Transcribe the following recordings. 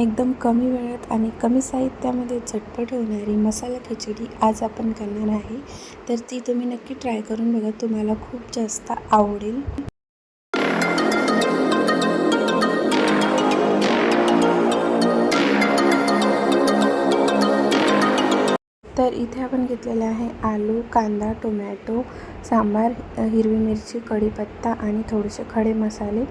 एकदम कमी वेळेत आणि कमी साहित्यामध्ये झटपट होणारी मसाला खिचडी आज आपण करणार आहे. तर ती तुम्ही नक्की ट्राय करून बघा तुम्हाला खूप जास्त आवडेल. तर इथे आपण घेतलेले आहे आलू कांदा टोमॅटो सांबार हिरवी मिरची कढीपत्ता आणि थोडेसे खडे मसाले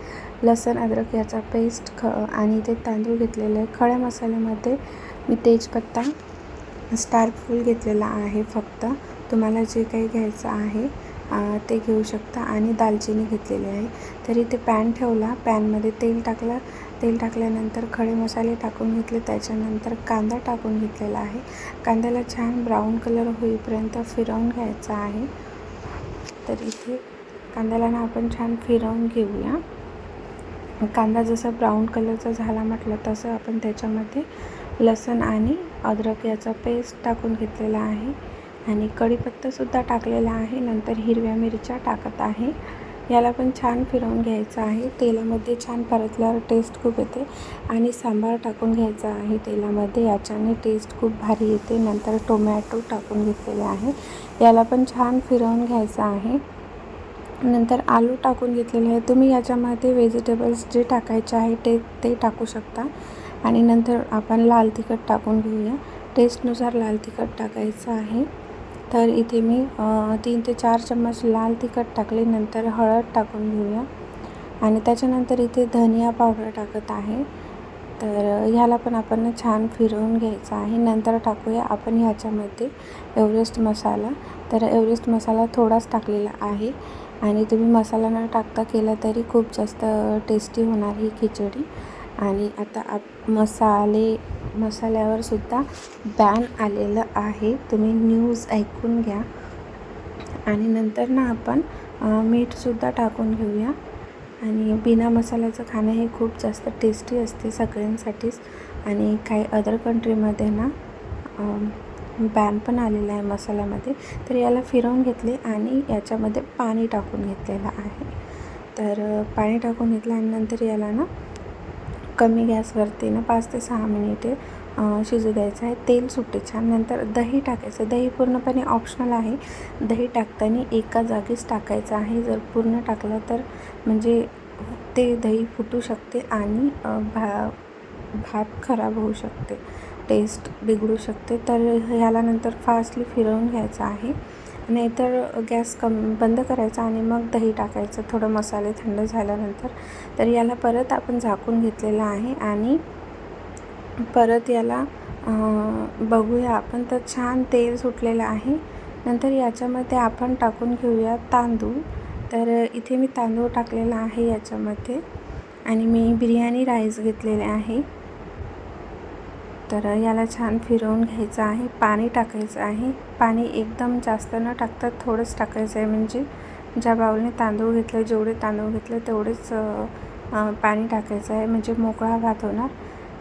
लसण अद्रक याचा पेस्ट ख आणि इथे तांदूळ घेतलेले आहे. खड्या मसाल्यामध्ये मी तेजपत्ता स्टार फूल घेतलेला आहे फक्त. तुम्हाला जे काही घ्यायचं आहे ते घेऊ शकता. आणि दालचिनी घेतलेली आहे. तर इथे पॅन ठेवला. पॅनमध्ये तेल टाकलं. तेल टाकल्यानंतर खडे मसाले टाकून घेतले. त्याच्यानंतर कांदा टाकून घेतलेला आहे. कांद्याला छान ब्राऊन कलर होईपर्यंत फिरवून घ्यायचा आहे. तर इथे कांद्याला ना आपण छान फिरवून घेऊया. कांदा जसा ब्राऊन कलरचा झाला म्हटलं तसं आपण त्याच्यामध्ये लसण आणि अद्रक याचा पेस्ट टाकून घेतलेला आहे. आणि कढीपत्तासुद्धा टाकलेला आहे. नंतर हिरव्या मिरच्या टाकत आहे. याला पण छान फिरवून घ्यायचं आहे. तेलामध्ये छान परतल्यावर टेस्ट खूप येते आणि सांबार टाकून घ्यायचा आहे तेलामध्ये. याच्याने टेस्ट खूप भारी येते. नंतर टोमॅटो टाकून घेतलेले आहे. याला पण छान फिरवून घ्यायचं आहे. नंतर आलू टाकून घेतलेले आहे. तुम्ही याच्यामध्ये व्हेजिटेबल्स जे टाकायचे आहे ते ते टाकू शकता. आणि नंतर आपण लाल तिखट टाकून घेऊया. टेस्टनुसार लाल तिखट टाकायचं आहे. तर इथे मी तीन ते चार चम्मच लाल तिखट टाकले नंतर हळद टाकून घेऊया. आणि त्याच्यानंतर इथे धनिया पावडर टाकत आहे. तर ह्याला पण आपण छान फिरवून घ्यायचं आहे. नंतर टाकूया आपण ह्याच्यामध्ये एव्हरेस्ट मसाला. तर एव्हरेस्ट मसाला थोडाच टाकलेला आहे. आणि तुम्ही मसाला न टाकता केला तरी खूप जास्त टेस्टी होणार ही खिचडी. आणि आता आप मसाले मसाल्यावर सुद्धा बॅन आलेलं आहे. तुम्ही न्यूज ऐकून घ्या. आणि नंतर ना आपण मीठसुद्धा टाकून घेऊया. आणि बिना मसाल्याचं खाणं हे खूप जास्त टेस्टी असते सगळ्यांसाठीच. आणि काही अदर कंट्रीमध्ये ना बॅन पण आलेला आहे मसाल्यामध्ये. तर याला फिरवून घेतले आणि याच्यामध्ये पाणी टाकून घेतलेलं आहे. तर पाणी टाकून घेतलं आणि नंतर याला ना कमी गॅसवरती ना पाच ते सहा मिनिटे शिजू द्यायचं आहे. तेल सुटे छान. नंतर दही टाकायचं. दही पूर्णपणे ऑप्शनल आहे. दही टाकताना एका जागीच टाकायचं आहे. जर पूर्ण टाकलं तर म्हणजे ते दही फुटू शकते आणि भा भात खराब होऊ शकते. टेस्ट बिघडू शकते. तर ह्याला नंतर फास्टली फिरवून घ्यायचं आहे. नाहीतर गॅस कम बंद करायचा आणि मग दही टाकायचं. थोडं मसाले थंड झाल्यानंतर. तर याला परत आपण झाकून घेतलेलं आहे आणि परत याला बघूया आपण. तर छान तेल सुटलेलं आहे. नंतर याच्यामध्ये आपण टाकून घेऊया तांदूळ. तर इथे मी तांदूळ टाकलेला आहे याच्यामध्ये. आणि मी बिर्याणी राईस घेतलेले आहे. तर याला छान फिरवून घ्यायचं आहे पाणी टाकायचं आहे. पाणी एकदम जास्त न टाकता थोडंच टाकायचं आहे. म्हणजे ज्या बाऊलने तांदूळ घेतले जेवढे तांदूळ घेतले तेवढेच पाणी टाकायचं आहे. म्हणजे मोकळा भात होणार.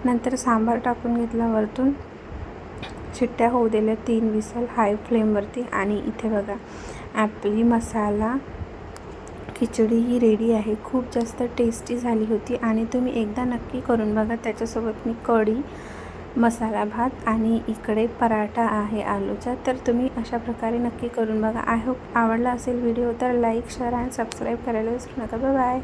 नंतर सांबार टाकून घेतला वरतून. चिट्ट्या होऊ दिल्या तीन विसल हाय फ्लेमवरती. आणि इथे बघा आपली मसाला खिचडी ही रेडी आहे. खूप जास्त टेस्टी झाली होती. आणि तुम्ही एकदा नक्की करून बघा. त्याच्यासोबत मी कढी मसाला भात आणि इकडे पराठा आहे आलूचा. तर तुम्ही अशा प्रकारे नक्की करून बघा. आय होप आवडला असेल व्हिडिओ तर लाईक शेअर आणि सबस्क्राईब करायला विसरू नका. बाय